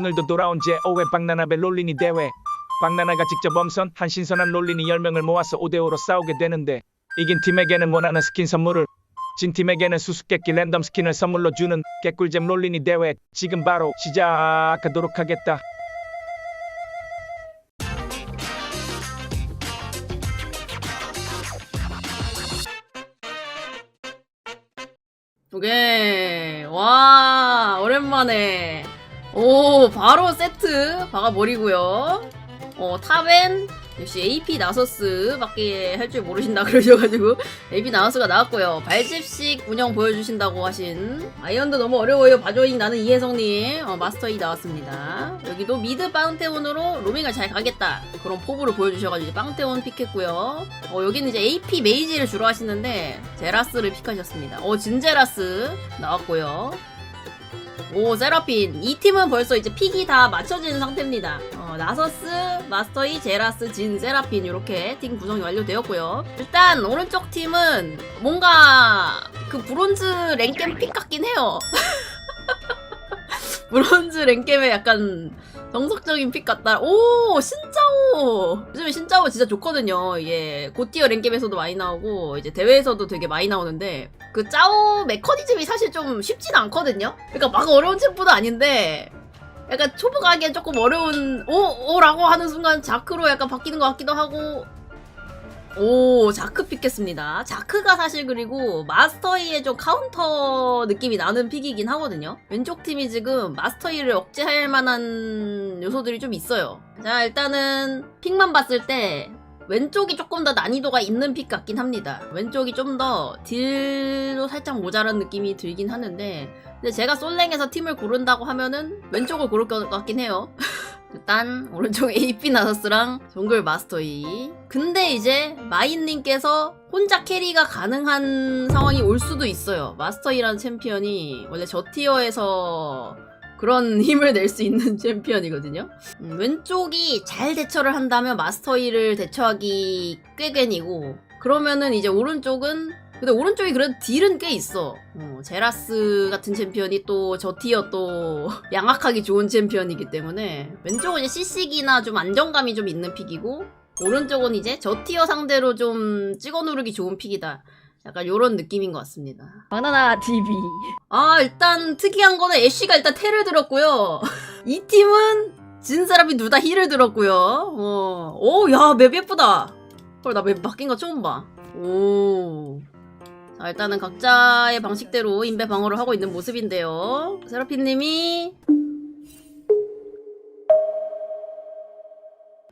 오늘도 돌아온 제5회 박나나배 롤리니 대회 박나나가 직접 엄선 한 신선한 롤리니 10명을 모아서 5대5로 싸우게 되는데 이긴 팀에게는 원하는 스킨 선물을 진 팀에게는 수수께끼 랜덤 스킨을 선물로 주는 개꿀잼 롤리니 대회 지금 바로 시작하도록 하겠다 오케이. 와, 오랜만에. 오, 바로 세트 박아버리고요. 어, 탑엔 역시 AP 나서스 밖에 할 줄 모르신다 그러셔가지고 AP 나서스가 나왔고요. 발집식 운영 보여주신다고 하신 아이언도 너무 어려워요. 바조잉 나는 이혜성님 어, 마스터 2 나왔습니다. 여기도 미드 빵테온으로 로밍을 잘 가겠다 그런 포부를 보여주셔가지고 빵테온 픽했고요. 어, 여기는 이제 AP 메이지를 주로 하시는데 제라스를 픽하셨습니다. 어, 진제라스 나왔고요. 오 세라핀. 이 팀은 벌써 이제 픽이 다 맞춰진 상태입니다. 어, 나서스, 마스터이, 제라스, 진, 세라핀 이렇게 팀 구성이 완료되었고요. 일단 오른쪽 팀은 뭔가 그 브론즈 랭겜 픽 같긴 해요 브론즈 랭겜에 약간 정석적인 픽 같다. 오 신짜오! 요즘에 신짜오 진짜 좋거든요. 이게 고티어 랭겜에서도 많이 나오고 이제 대회에서도 되게 많이 나오는데 그 짜오 메커니즘이 사실 좀 쉽진 않거든요. 그러니까 막 어려운 챔프도 아닌데 약간 초보 가기엔 조금 어려운 오 오라고 하는 순간 자크로 약간 바뀌는 것 같기도 하고 오 자크 픽했습니다. 자크가 사실 그리고 마스터이의 좀 카운터 느낌이 나는 픽이긴 하거든요. 왼쪽 팀이 지금 마스터이를 억제할 만한 요소들이 좀 있어요. 자 일단은 픽만 봤을 때 왼쪽이 조금 더 난이도가 있는 픽 같긴 합니다. 왼쪽이 좀 더 딜도 살짝 모자란 느낌이 들긴 하는데 근데 제가 솔랭에서 팀을 고른다고 하면은 왼쪽을 고를 것 같긴 해요. 일단 오른쪽 AP 나서스랑 정글 마스터이 근데 이제 마인님께서 혼자 캐리가 가능한 상황이 올 수도 있어요. 마스터이라는 챔피언이 원래 저 티어에서 그런 힘을 낼 수 있는 챔피언이거든요. 음, 왼쪽이 잘 대처를 한다면 마스터 1을 대처하기 꽤 괜이고 그러면은 이제 오른쪽은 근데 오른쪽이 그래도 딜은 꽤 있어. 어, 제라스 같은 챔피언이 또 저 티어 또 양악하기 좋은 챔피언이기 때문에 왼쪽은 이제 CC기나 좀 안정감이 좀 있는 픽이고 오른쪽은 이제 저 티어 상대로 좀 찍어 누르기 좋은 픽이다. 약간 요런 느낌인 것 같습니다. 바나나 TV. 아, 일단 특이한 거는 애쉬가 일단 테를 들었고요. 이 팀은 진 사람이 둘 다 힐을 들었고요. 어. 오, 야, 맵 예쁘다. 헐, 나맵 바뀐 거 처음 봐. 오. 자, 일단은 각자의 방식대로 인베 방어를 하고 있는 모습인데요. 세라핀님이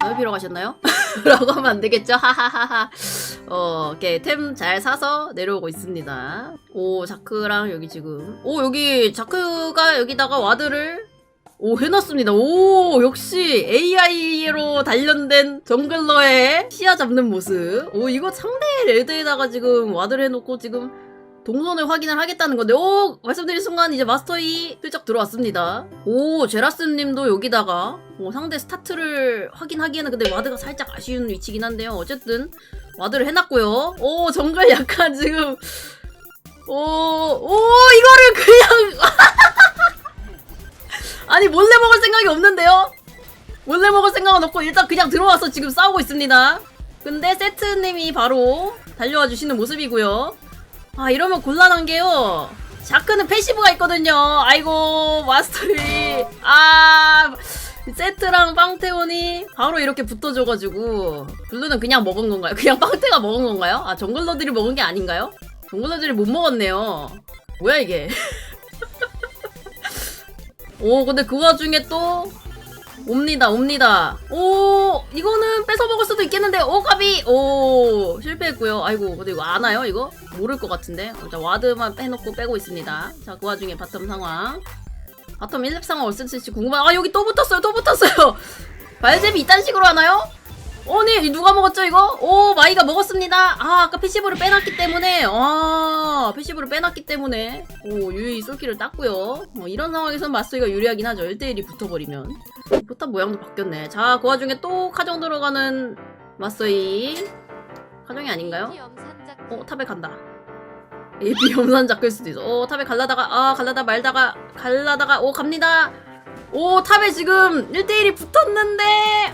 넓히러 가셨나요? 라고 하면 안 되겠죠? 하하하하. 어, 이렇게 템 잘 사서 내려오고 있습니다. 오, 자크랑 여기 지금. 오, 여기 자크가 여기다가 와드를 오, 해놨습니다. 오, 역시 AI로 단련된 정글러의 시야 잡는 모습. 오, 이거 상대 레드에다가 지금 와드를 해놓고 지금 동선을 확인을 하겠다는 건데, 오! 말씀드린 순간 이제 마스터이 슬쩍 들어왔습니다. 오, 제라스님도 여기다가, 오, 상대 스타트를 확인하기에는 근데 와드가 살짝 아쉬운 위치긴 한데요. 어쨌든, 와드를 해놨고요. 오, 정글 약간 지금, 오, 오, 이거를 그냥, 아니, 몰래 먹을 생각이 없는데요? 몰래 먹을 생각은 없고, 일단 그냥 들어와서 지금 싸우고 있습니다. 근데 세트님이 바로 달려와 주시는 모습이고요. 아 이러면 곤란한 게요. 자크는 패시브가 있거든요. 아이고 마스터리. 아 세트랑 빵테온이 바로 이렇게 붙어줘가지고 블루는 그냥 먹은 건가요? 그냥 빵테가 먹은 건가요? 아 정글러들이 먹은 게 아닌가요? 정글러들이 못 먹었네요. 뭐야 이게? 오 근데 그 와중에 또 옵니다 옵니다. 오 이거는 뺏어 먹을 수도 있겠는데 오 가비! 오 실패했고요. 아이고 근데 이거 아나요 이거? 모를 것 같은데. 자 와드만 빼놓고 빼고 있습니다. 자 그 와중에 바텀 상황. 바텀 1렙 상황 어땠을지 궁금한 아 여기 또 붙었어요 또 붙었어요! 발잽이 이딴 식으로 하나요? 오니 누가 먹었죠 이거? 오 마이가 먹었습니다. 아 아까 패시브를 빼놨기 때문에. 아 패시브를 빼놨기 때문에. 오 유유히 솔키를 땄고요. 어, 이런 상황에선 마스이가 유리하긴 하죠. 1대1이 붙어버리면. 포탑 모양도 바뀌었네. 자그 와중에 또 카정 들어가는 마스이 카정이 아닌가요? 어 탑에 간다. AP 염산 잡힐 수도 있어. 어 탑에 갈라다가 아 갈라다 말다가 갈라다가 오 갑니다 오 탑에 지금 1대1이 붙었는데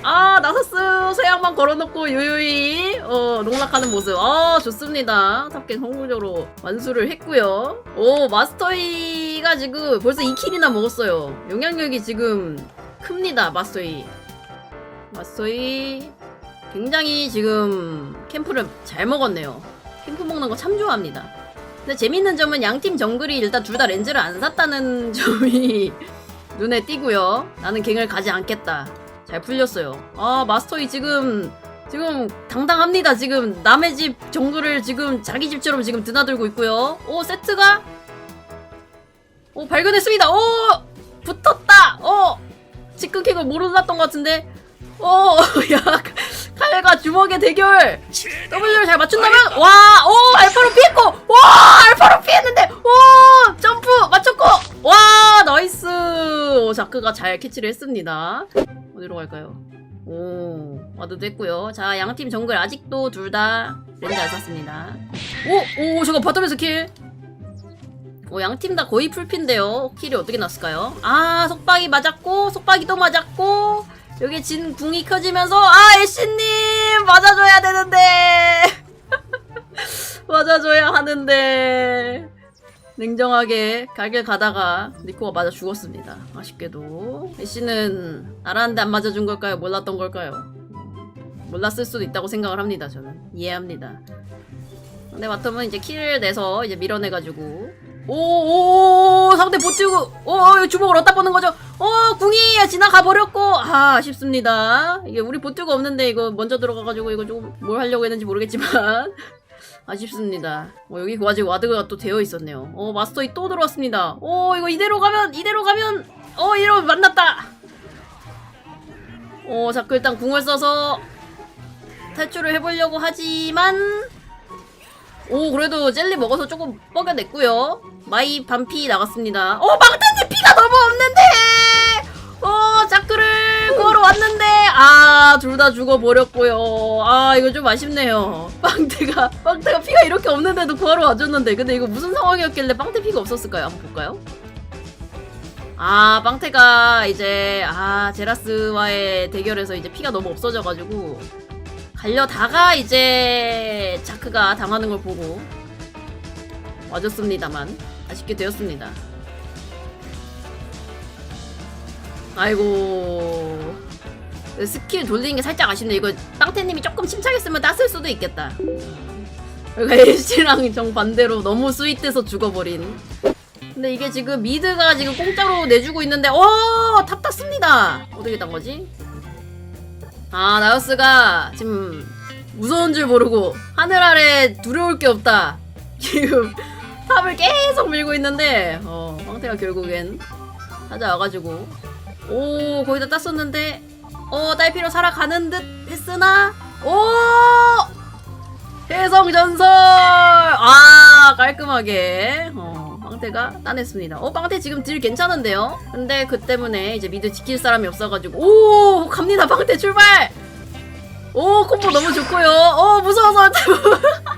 아 나서스 서양만 걸어놓고 요요이 어 농락하는 모습. 아 좋습니다. 탑갱 성공적으로 완수를 했고요. 오 마스터이가 지금 벌써 2킬이나 먹었어요. 영향력이 지금 큽니다 마스터이. 마스터이 굉장히 지금 캠프를 잘 먹었네요. 캠프 먹는 거 참 좋아합니다. 근데 재밌는 점은 양팀 정글이 일단 둘 다 렌즈를 안 샀다는 점이 눈에 띄고요. 나는 갱을 가지 않겠다. 잘 풀렸어요. 아 마스터이 지금 지금 당당합니다. 지금 남의 집 정글을 지금 자기 집처럼 지금 드나들고 있고요. 오 세트가 오 발견했습니다. 오 붙었다. 어 직근킥을 모르았던 것 같은데. 오야 칼과 주먹의 대결. W를 잘 맞춘다면 와 오 알파로 피했고 와 알파로 피했는데 오 나이스 오, 자크가 잘 캐치를 했습니다 어디로 갈까요 오 와드도 했고요 자 양팀 정글 아직도 둘 다 렌즈 안 샀습니다 오오 잠깐 바텀에서 킬 오, 양팀 다 거의 풀핀데요. 킬이 어떻게 났을까요? 아, 속박이 맞았고, 속박이 또 맞았고, 여기 진 궁이 켜지면서, 아, 애쉬님! 맞아줘야 되는데! 맞아줘야 하는데. 냉정하게 갈길 가다가 니코가 맞아 죽었습니다. 아쉽게도. 애쉬는 알았는데 안 맞아준 걸까요? 몰랐던 걸까요? 몰랐을 수도 있다고 생각을 합니다, 저는. 이해합니다. 근데 바텀은 이제 킬을 내서 이제 밀어내가지고 오오 상대 보트고 오 주먹을 어디다 뻗는 거죠? 어 궁이 지나가 버렸고 아 아쉽습니다. 이게 우리 보트가 없는데 이거 먼저 들어가가지고 이거 좀뭘 하려고 했는지 모르겠지만 아쉽습니다. 어, 여기 그 와중에 와드가 또 되어 있었네요. 어 마스터이 또 들어왔습니다. 어 이거 이대로 가면 이대로 가면 어 이대로 만났다. 어 자꾸 일단 궁을 써서 탈출을 해보려고 하지만 오 그래도 젤리 먹어서 조금 뻐겨냈고요 마이 반피 나갔습니다 어 망태님 피가 너무 없는데 어 구하러 왔는데 아 둘 다 죽어버렸고요 아 이거 좀 아쉽네요 빵태가 빵태가 피가 이렇게 없는데도 구하러 와줬는데 근데 이거 무슨 상황이었길래 빵태 피가 없었을까요 한번 볼까요? 아 빵태가 이제 아 제라스와의 대결에서 이제 피가 너무 없어져가지고 달려다가 이제 자크가 당하는 걸 보고 와줬습니다만 아쉽게 되었습니다. 아이고 스킬 돌리는 게 살짝 아쉽네. 이거 땅태님이 조금 침착했으면 땄을 수도 있겠다. 그러니까 애쉬랑 정반대로 너무 스윗해서 죽어버린. 근데 이게 지금 미드가 지금 공짜로 내주고 있는데 어! 탑 땄습니다. 어떻게 딴 거지? 아 나우스가 지금 무서운 줄 모르고 하늘 아래 두려울 게 없다 지금 탑을 계속 밀고 있는데 어 황태가 결국엔 찾아와가지고 오 거의 다 땄었는데 어 딸피로 살아가는 듯 했으나 오 해성전설 아 깔끔하게 어 빵태가 따냈습니다. 어, 빵태 지금 딜 괜찮은데요? 근데 그 때문에 이제 미드 지킬 사람이 없어가지고, 오! 갑니다, 빵태 출발! 오, 콤보 너무 좋고요. 어, 무서워서,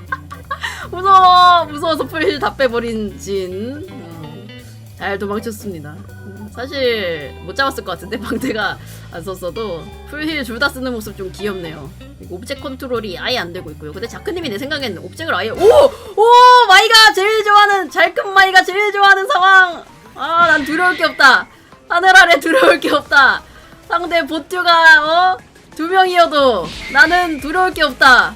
무서워, 무서워서 풀힐 다 빼버린 진. 어, 잘 도망쳤습니다. 음, 사실, 못 잡았을 것 같은데, 빵태가 안 썼어도, 풀힐 둘 다 쓰는 모습 좀 귀엽네요. 옵젝 컨트롤이 아예 안 되고 있고요. 근데 자크님이 내 생각엔 옵젝을 아예, 오! 오! 마이가 제일 좋아하는, 잘큰 마이가 제일 좋아하는 상황! 아, 난 두려울 게 없다. 하늘 아래 두려울 게 없다. 상대 보트가, 어? 두 명이어도 나는 두려울 게 없다.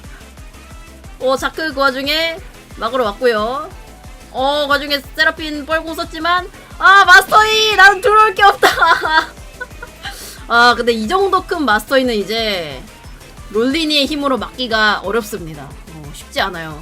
어, 자크 그 와중에 막으러 왔고요. 어, 그 와중에 세라핀 뻘공 썼지만, 아, 마스터이! 나는 두려울 게 없다! 아, 근데 이 정도 큰 마스터이는 이제, 롤리니의 힘으로 막기가 어렵습니다. 어, 쉽지 않아요.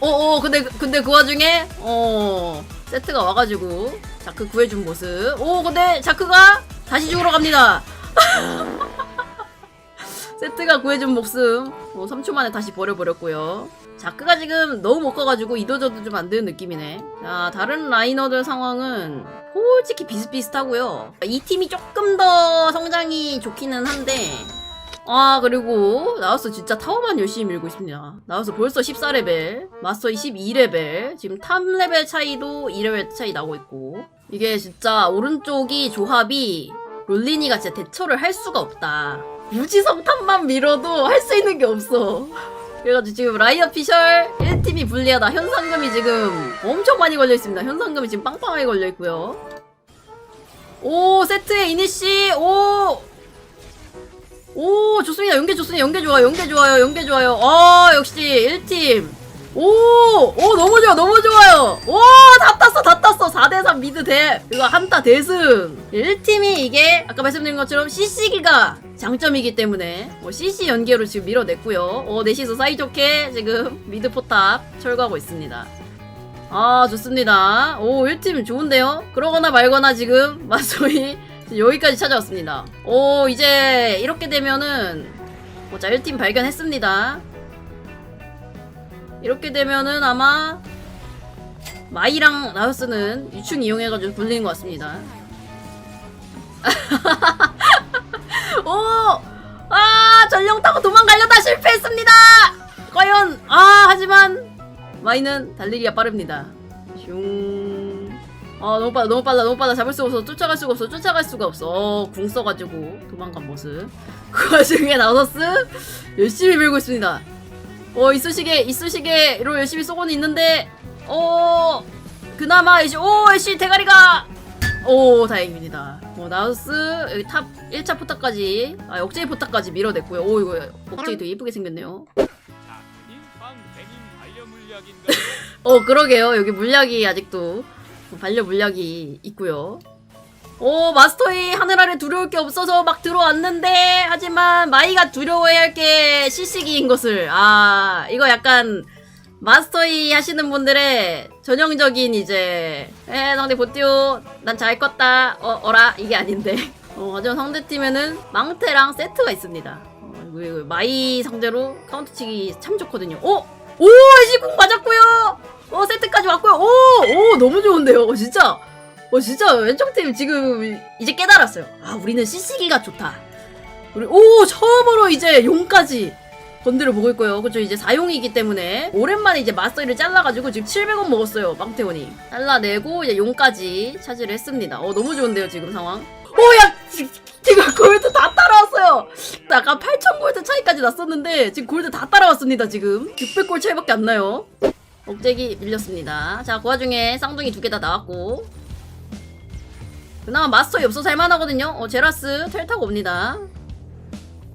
어, 어, 근데, 근데 그 와중에, 어, 세트가 와가지고, 자크 구해준 모습. 오, 근데 자크가 다시 죽으러 갑니다. 세트가 구해준 목숨, 어, 3초 만에 다시 버려버렸고요. 자크가 지금 너무 못 가가지고 이도저도 좀 안 되는 느낌이네. 자, 다른 라이너들 상황은 솔직히 비슷비슷하고요. 이 팀이 조금 더 성장이 좋기는 한데, 아 그리고 나우스 진짜 타워만 열심히 밀고 있습니다 나우스 벌써 14레벨 마스터 22레벨 지금 탑 레벨 차이도 2레벨 차이 나고 있고 이게 진짜 오른쪽이 조합이 롤리니가 진짜 대처를 할 수가 없다. 무지성탄만 밀어도 할 수 있는 게 없어. 그래가지고 지금 라이어 피셜 1팀이 불리하다. 현상금이 지금 엄청 많이 걸려 있습니다. 현상금이 지금 빵빵하게 걸려 있고요. 오 세트의 이니시 오. 오 좋습니다. 연계 좋습니다. 연계 좋아요. 연계 좋아요. 연계 좋아요. 아 역시 1팀. 오! 오 너무 좋아 너무 좋아요. 오 다 땄어 다 땄어. 4대3 미드 대 이거 한타 대승. 1팀이 이게 아까 말씀드린 것처럼 CC기가 장점이기 때문에 뭐 CC 연계로 지금 밀어냈고요. 어 넷이서 사이좋게 지금 미드 포탑 철거하고 있습니다. 아 좋습니다. 오 1팀 좋은데요? 그러거나 말거나 지금 마소이 여기까지 찾아왔습니다. 오 이제 이렇게 되면은 보자 1팀 발견했습니다. 이렇게 되면은 아마 마이랑 나우스는 유충 이용해가지고 불리는 것 같습니다. 아 전령 타고 도망가려다 실패했습니다. 과연 아 하지만 마이는 달리기가 빠릅니다. 슝. 아 너무 빨라 너무 빨라 너무 빨라. 잡을 수가 없어. 쫓아갈 수가 없어 쫓아갈 수가 없어. 어, 궁 써가지고 도망간 모습. 그 와중에 나우스 열심히 밀고 있습니다. 어 이쑤시개 이쑤시개로 열심히 쏘고는 있는데 어 그나마 이제 오 애쉬 대가리가! 오 다행입니다 어 나우스 여기 탑 1차 포탑까지 아 억제기 포탑까지 밀어냈고요. 오 이거 억제기 되게 예쁘게 생겼네요? 어 그러게요. 여기 물약이 아직도 반려 물약이 있고요. 오 마스터이 하늘 아래 두려울 게 없어서 막 들어왔는데 하지만 마이가 두려워해야 할게 CC기인 것을. 아 이거 약간 마스터이 하시는 분들의 전형적인 이제 에 상대 보띠오 난 잘 껐다 어 어라 이게 아닌데. 어 하지만 상대팀에는 망테랑 세트가 있습니다. 어, 이거 마이 상대로 카운터 치기 참 좋거든요. 오! 오! 시공 맞았고요! 어 세트까지 왔고요. 오! 오 너무 좋은데요? 어, 진짜. 어 진짜 왼쪽 팀 지금 이제 깨달았어요. 아 우리는 CC기가 좋다. 우리 오 처음으로 이제 용까지 건드려 보고 있고요. 그죠? 이제 4용이기 때문에 오랜만에 이제 마스터를 잘라가지고 지금 700원 먹었어요. 망태원이 잘라내고 이제 용까지 차지를 했습니다. 어 너무 좋은데요 지금 상황. 오 야 지금 골드 다 따라왔어요. 아까 8,000 골드 차이까지 났었는데 지금 골드 다 따라왔습니다. 지금 600골 차이밖에 안 나요. 억제기 밀렸습니다. 자, 그 와중에 쌍둥이 두 개 다 나왔고. 그나마 마스터이 없어서 할만하거든요. 어, 제라스 텔 타고 옵니다.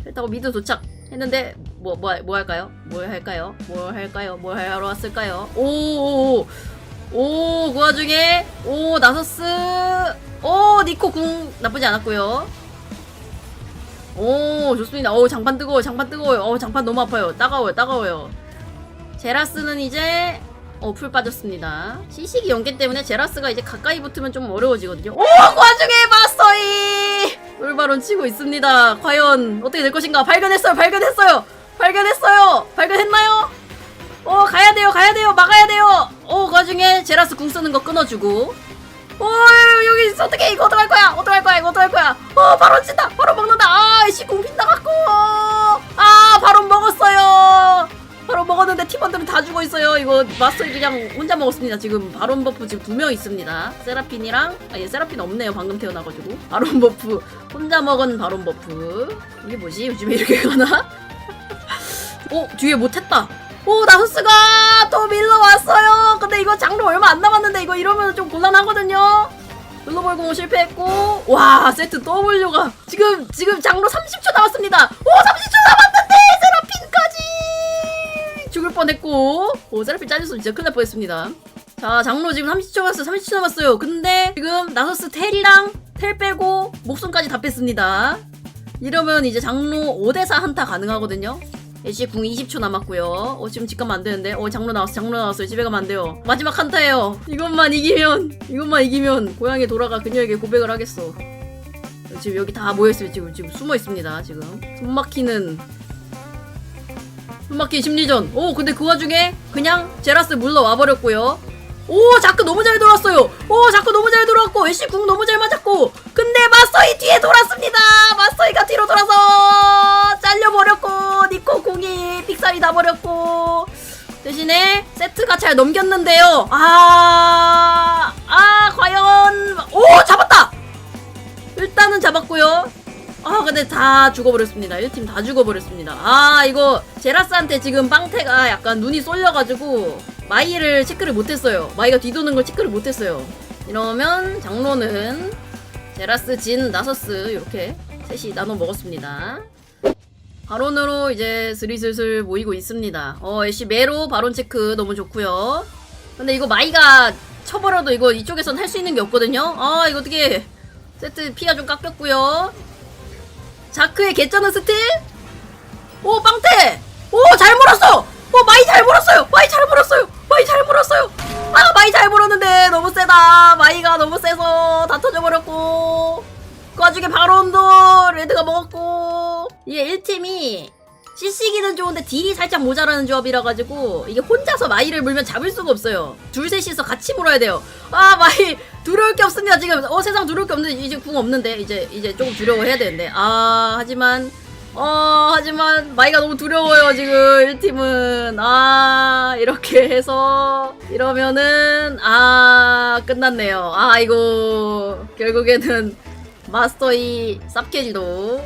텔 타고 미드 도착. 했는데 뭐 뭐 뭐 할까요? 뭘 할까요? 뭘 할까요? 뭘 하러 왔을까요? 오오오 오 그 와중에 오 나서스 오 니코 궁 나쁘지 않았고요. 오 좋습니다. 오 장판 뜨거워 장판 뜨거워요. 어 장판 너무 아파요. 따가워요 따가워요. 제라스는 이제 어, 풀 빠졌습니다. 시식이 연계 때문에 제라스가 이제 가까이 붙으면 좀 어려워지거든요. 오, 그 와중에 마스터이! 롤바론 치고 있습니다. 과연 어떻게 될 것인가? 발견했어요, 발견했어요! 발견했어요! 발견했나요? 어, 가야 돼요, 가야 돼요, 막아야 돼요! 어, 그 와중에 제라스 궁 쓰는 거 끊어주고. 어, 여기. 어떻게 이거 어떡할 거야? 어떡할 거야? 이거 어떡할 거야? 어, 바로 친다! 바로 먹는다! 아, 씨궁 빗나갔고! 아, 바로 먹었어요! 바로 먹었는데 팀원들은 다 죽어 있어요. 이거 마스터이 그냥 혼자 먹었습니다. 지금 바론 버프 지금 두 명 있습니다. 세라핀이랑 아얘 세라핀 없네요. 방금 태어나가지고 바론 버프 혼자 먹은 바론 버프 이게 뭐지? 요즘에 이렇게 가나? 오 뒤에 못했다. 오 나소스가 또 밀러 왔어요. 근데 이거 장로 얼마 안 남았는데 이거 이러면 좀 곤란하거든요. 글로벌 공호 실패했고 와 세트 W가 지금 지금 장로 30초 남았습니다. 오 30초 남았는데 세라핀까지 죽을 뻔했고 오 세라핀 잘렸으면 진짜 큰일 날 뻔했습니다. 자 장로 지금 30초 남았어요. 30초 남았어요. 근데 지금 나서스 텔이랑 텔 빼고 목숨까지 다 뺐습니다. 이러면 이제 장로 5대4 한타 가능하거든요. 애쉬 궁 20초 남았고요. 어, 지금 집 가면 안 되는데. 어, 장로 나왔어, 장로 나왔어요. 집에 가면 안 돼요. 마지막 한타예요. 이것만 이기면, 이것만 이기면 고향에 돌아가 그녀에게 고백을 하겠어. 지금 여기 다 모여있어요. 지금, 지금 숨어 있습니다. 지금. 숨 막히는. 숨 막힌 심리전. 오, 근데 그 와중에 그냥 제라스 물러와 버렸고요. 오, 자크 너무 잘 돌았어요. 오, 자크 너무 잘 돌았고, 애쉬 궁 너무 잘 맞았고. 근데 마스터이 뒤에 돌았습니다. 마스터이가 뒤로 돌아서 잘려버렸고, 니코 궁이 픽살이 나버렸고. 대신에 세트가 잘 넘겼는데요. 아, 아, 과연. 오, 일단은 잡았고요. 아 근데 다 죽어버렸습니다. 1팀 다 죽어버렸습니다. 아 이거 제라스한테 지금 빵태가 약간 눈이 쏠려가지고 마이를 체크를 못했어요. 마이가 뒤도는 걸 체크를 못했어요. 이러면 장로는 제라스, 진, 나서스 이렇게 셋이 나눠 먹었습니다. 바론으로 이제 스리슬슬 모이고 있습니다. 어 애쉬 메로 바론 체크 너무 좋고요. 근데 이거 마이가 쳐버려도 이거 이쪽에선 할 수 있는 게 없거든요. 아 이거 어떻게 세트 피가 좀 깎였고요. 자크의 개쩌는 스틸? 오 빵태! 오잘 몰았어! 오 마이 잘 몰았어요! 마이 잘 몰았어요! 마이 잘 몰았어요! 아 마이 잘 몰았는데 너무 세다! 마이가 너무 세서 다 터져버렸고 그 와중에 바론도 레드가 먹었고 이게 1팀이 CC기는 좋은데 딜이 살짝 모자라는 조합이라 가지고 이게 혼자서 마이를 물면 잡을 수가 없어요. 둘 셋이서 같이 물어야 돼요. 아 마이 두려울 게 없습니다 지금. 어 세상 두려울 게 없는데 이제 궁 없는데 이제 이제 조금 두려워 해야 되는데 아 하지만 어 하지만 마이가 너무 두려워요 지금 1팀은 아 이렇게 해서 이러면은 아 끝났네요. 아 이거 결국에는 마스터이 쌉캐지도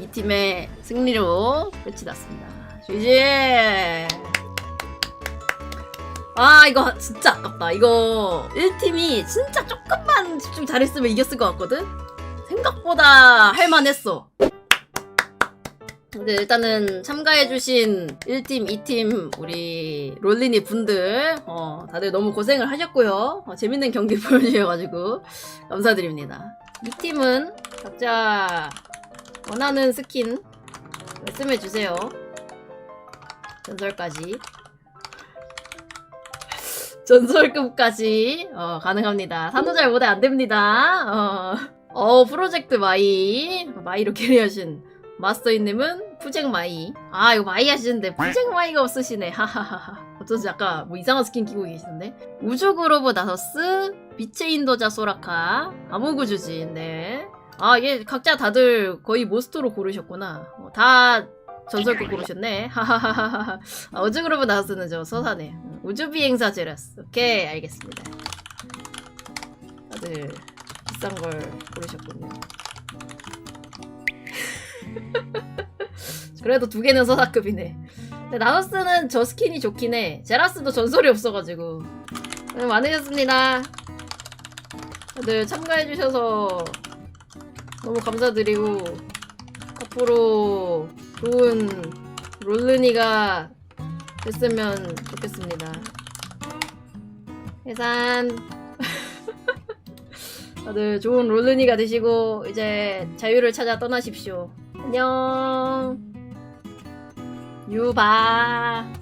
이 팀의 승리로 끝이 났습니다. GG! 아, 이거 진짜 아깝다. 이거 1팀이 진짜 조금만 집중 잘했으면 이겼을 것 같거든? 생각보다 할만했어. 근데 일단은 참가해주신 1팀, 2팀, 우리 롤리니 분들, 어, 다들 너무 고생을 하셨고요. 어, 재밌는 경기 보여주셔가지고, 감사드립니다. 이 팀은 각자 원하는 스킨 말씀해 주세요. 전설까지. 전설급까지 어, 가능합니다. 산호잘 못해 안 됩니다. 어, 어 프로젝트 마이 마이로 캐리하신 마스터인님은 푸쟁 마이. 아 이거 마이 하시는데 푸쟁 마이가 없으시네. 하하하하. 어쩐지 아까 뭐 이상한 스킨 끼고 계시던데. 우주 그로브 나서스, 빛의 인도자 소라카, 아무구주진. 네. 아, 이게 각자 다들 거의 모스토로 고르셨구나. 어, 다 전설급 고르셨네. 하하하하. 아, 그룹은 나왔으는 저 서사네. 음, 우주 비행사 제라스. 오케이, 알겠습니다. 다들 비싼 걸 고르셨군요. 그래도 두 개는 서사급이네. 근데 나노스는 저 스킨이 좋긴 해. 제라스도 전설이 없어가지고. 네, 많으셨습니다. 다들 참가해주셔서 너무 감사드리고 앞으로 좋은 롤르니가 됐으면 좋겠습니다. 해산 다들 좋은 롤르니가 되시고 이제 자유를 찾아 떠나십시오. 안녕. 유바